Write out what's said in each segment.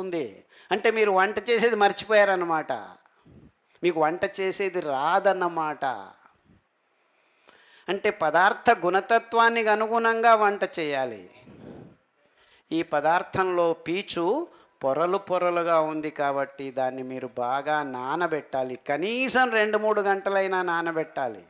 ఉంది అంటే మీరు వంట చేసేది మర్చిపోయారన్నమాట. మీకు వంట చేసేది రాదన్నమాట. అంటే పదార్థ గుణతత్వానికి అనుగుణంగా వంట చేయాలి. ఈ పదార్థంలో పీచు పొరలు పొరలుగా ఉంది కాబట్టి దాన్ని మీరు బాగా నానబెట్టాలి. కనీసం రెండు మూడు గంటలైనా నానబెట్టాలి.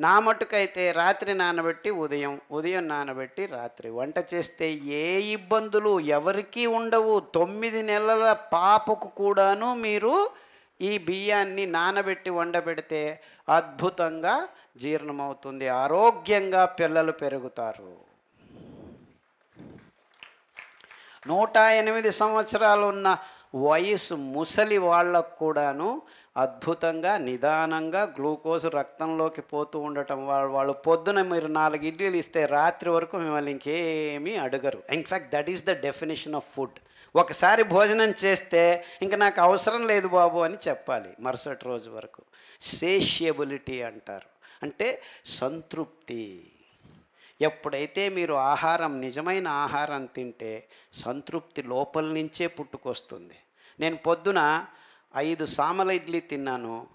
నా మటుకైతే రాత్రి నానబెట్టి ఉదయం ఉదయం నానబెట్టి రాత్రి. వంట చేస్తే ఏ ఇబ్బందులు ఎవరికీ ఉండవు. తొమ్మిది నెలల పాపకు కూడాను మీరు ఈ బియ్యాన్ని నానబెట్టి వండబెడితే అద్భుతంగా జీర్ణమవుతుంది. ఆరోగ్యంగా పిల్లలు పెరుగుతారు. నూట ఎనిమిది సంవత్సరాలు ఉన్న వయసు ముసలి వాళ్ళకు కూడాను అద్భుతంగా నిదానంగా గ్లూకోజ్ రక్తంలోకి పోతూ ఉండటం వాళ్ళు వాళ్ళు పొద్దున మీరు నాలుగు ఇడ్లీలు ఇస్తే రాత్రి వరకు మిమ్మల్ని ఇంకేమీ అడగరు. In fact that is the definition of food ఒకసారి భోజనం చేస్తే ఇంకా నాకు అవసరం లేదు బాబు అని చెప్పాలి మరుసటి రోజు వరకు. సేషియబిలిటీ అంటారు. అంటే సంతృప్తి. ఎప్పుడైతే మీరు ఆహారం నిజమైన ఆహారం తింటే సంతృప్తి లోపల నుంచే పుట్టుకొస్తుంది. నేను పొద్దున ఐదు సామల ఇడ్లీ తిన్నాను.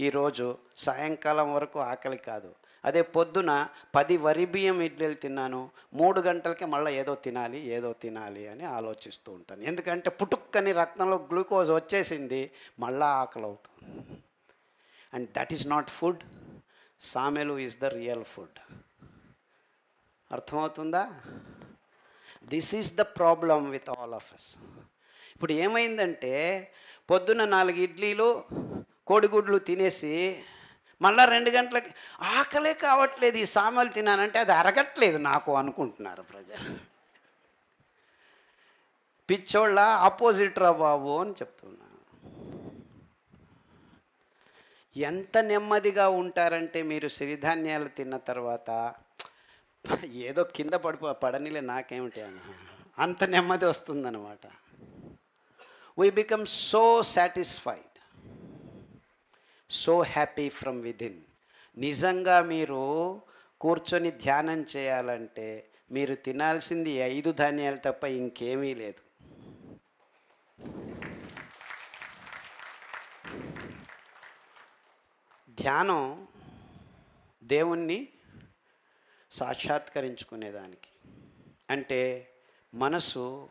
ఈరోజు సాయంకాలం వరకు ఆకలి కాదు. అదే పొద్దున పది వరి బియ్యం ఇడ్లీలు తిన్నాను. మూడు గంటలకి మళ్ళీ ఏదో తినాలి ఏదో తినాలి అని ఆలోచిస్తూ ఉంటాను. ఎందుకంటే పుట్టుక్కని రక్తంలో గ్లూకోజ్ వచ్చేసింది మళ్ళా ఆకలి అవుతుంది. And that is not food సామెలు is the real food అర్థమవుతుందా? This is the problem with all of us ఇప్పుడు ఏమైందంటే పొద్దున్న నాలుగు ఇడ్లీలు కోడిగుడ్లు తినేసి మళ్ళా రెండు గంటలకి ఆకలే కావట్లేదు ఈ సామాన్లు తినానంటే అది అరగట్లేదు నాకు అనుకుంటున్నారు ప్రజలు. పిచ్చోళ్ళ ఆపోజిట్ రా బాబు అని చెప్తున్నాను ఎంత నెమ్మదిగా ఉంటారంటే మీరు సిరిధాన్యాలు తిన్న తర్వాత ఏదో కింద పడిపో పడనిలే నాకేమిటి అని. అంత నెమ్మది వస్తుందన్నమాట. We become so satisfied so happy from within నిజంగా మీరు కూర్చొని ధ్యానం చేయాలంటే మీరు తినాల్సింది ఐదు ధాన్యాలు తప్ప ఇంకేమీ లేదు. ధ్యానం దేవుణ్ణి సాక్షాత్కరించుకునేదానికి. అంటే మనసు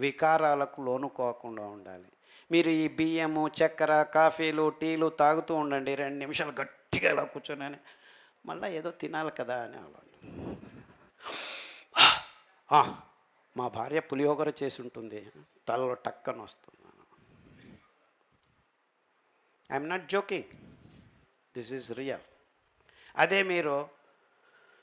వికారాలకు లోనుకోకుండా ఉండాలి. మీరు ఈ బియ్యము చక్కెర కాఫీలు టీలు తాగుతూ ఉండండి. రెండు నిమిషాలు గట్టిగా ఇలా కూర్చొని మళ్ళీ ఏదో తినాలి కదా అని అలవాటు. మా భార్య పులిహోగర చేసి ఉంటుంది. తలలో టక్కన వస్తుంది. I'm not joking this is real అదే మీరు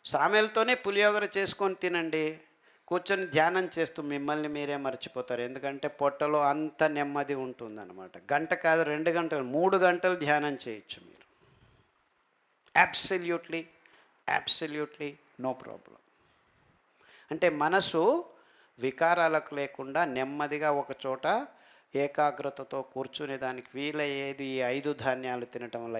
సామెలతోనే పులిహోగర చేసుకొని తినండి. కూర్చొని ధ్యానం చేస్తూ మిమ్మల్ని మీరే మర్చిపోతారు. ఎందుకంటే పొట్టలో అంత నెమ్మది ఉంటుందన్నమాట. గంట కాదు రెండు గంటలు మూడు గంటలు ధ్యానం చేయొచ్చు మీరు. అబ్సల్యూట్లీ అబ్సల్యూట్లీ నో ప్రాబ్లం అంటే మనసు వికారాలకు లేకుండా నెమ్మదిగా ఒక చోట ఏకాగ్రతతో కూర్చునే దానికి వీలయ్యేది ఈ ఐదు ధాన్యాలు తినటం వల్ల.